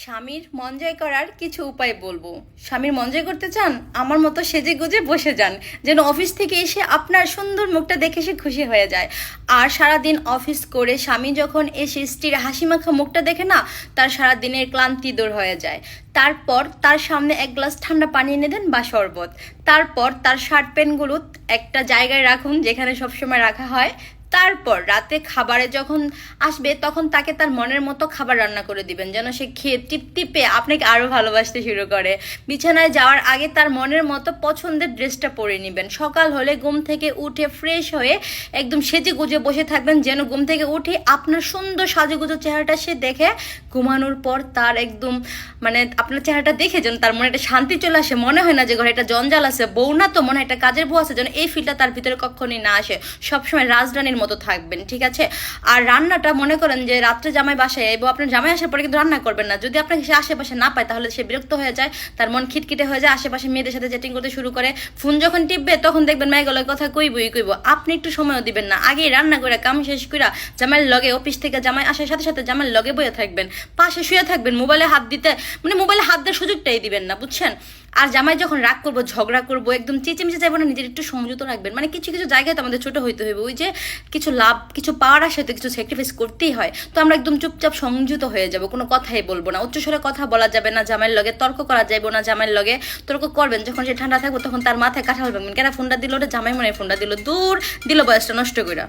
স্বামীর মন জয় করার কিছু উপায় বলব। স্বামীর মন জয় করতে চান, আমার মতো সেজে গুজে বসে যান। যেন অফিস থেকে এসে আপনার সুন্দর মুখটা দেখে সে খুশি হয়ে যায়। আর সারাদিন অফিস করে স্বামী যখন এসে স্ত্রীর হাসি মাখা মুখটা দেখে না, তার সারা দিনের ক্লান্তি দূর হয়ে যায়। তারপর তার সামনে এক গ্লাস ঠান্ডা পানি এনে দেন বা শরবত। তারপর তার শার্ট প্যান্টগুলো একটা জায়গায় রাখুন, যেখানে সবসময় রাখা হয়। তারপর রাতে খাবারে যখন আসবে, তখন তাকে তার মনের মতো খাবার রান্না করে দিবেন, যেন সে খেয়ে তৃপ্তি পেয়ে আপনাকে আরও ভালোবাসতে শুরু করে। বিছানায় যাওয়ার আগে তার মনের মতো পছন্দের ড্রেসটা পরে নেবেন। সকাল হলে ঘুম থেকে উঠে ফ্রেশ হয়ে একদম সেজে গুজে বসে থাকবেন, যেন ঘুম থেকে উঠে আপনার সুন্দর সাজুগুজো চেহারাটা সে দেখে ঘুমানোর পর তার একদম মানে আপনার চেহারাটা দেখে যেন তার মনে একটা শান্তি চলে আসে। মনে হয় না যে ঘরে একটা জঞ্জাল আছে, বউ না তো, মনে হয় একটা কাজের বউ আছে, যেন এই ফিলটা তার ভিতরে কখনই না আসে। সবসময় রাজরানীর মতো থাকবেন, ঠিক আছে? আর রান্নাটা মনে করেন যে রাত্রে জামাই বাসায় এবং, আপনার জামাই আসার পরে কিন্তু রান্না করবেন না। যদি আপনাকে সে আশেপাশে না পায়, তাহলে সে বিরক্ত হয়ে যায়, তার মন খিটখিটে হয়ে যায়, আশেপাশে মেয়েদের সাথে চ্যাটিং করতে শুরু করে। ফোন যখন টিপবে, তখন দেখবেন মেয়েগুলোর কথা কইবই কইব। আপনি একটু সময়ও দিবেন না। আগেই রান্না করে, কাম শেষ করে জামাইয়ের লগে, অফিস থেকে জামাই আসার সাথে সাথে জামাইয়ের লগে বয়ে থাকবেন। পাশে শুয়ে থাকবেন, মোবাইলে হাত দিতে মানে মোবাইলে হাত দেওয়ার সুযোগটাই দিবেন না, বুঝছেন? আর জামাই যখন রাগ করব, ঝগড়া করব, একদম চেঁচেমেচে যাব না, নিজের একটু সংযত রাখবেন। মানে কিছু কিছু জায়গায় তো আমাদের ছোট হইতে হবে ওই যে কিছু লাভ, কিছু পাওয়ার আসে তো কিছু স্যাক্রিফাইস করতেই হয়। তো আমরা একদম চুপচাপ সংযত হয়ে যাব, কোনো কথাই বলব না। উচ্চস্বরে কথা বলা যাবে না, জামাইয়ের লগে তর্ক করা যাবে না, জামাইয়ের লগে তর্ক করবেন। যখন সে ঠান্ডা থাকব, তখন তার মাথায় কাঁঠাল ভাঙবেন। কেন ফোনটা দিল ওটা জামাই মনে ফোনটা দিল। দূর, দিল বয়সটা নষ্ট করে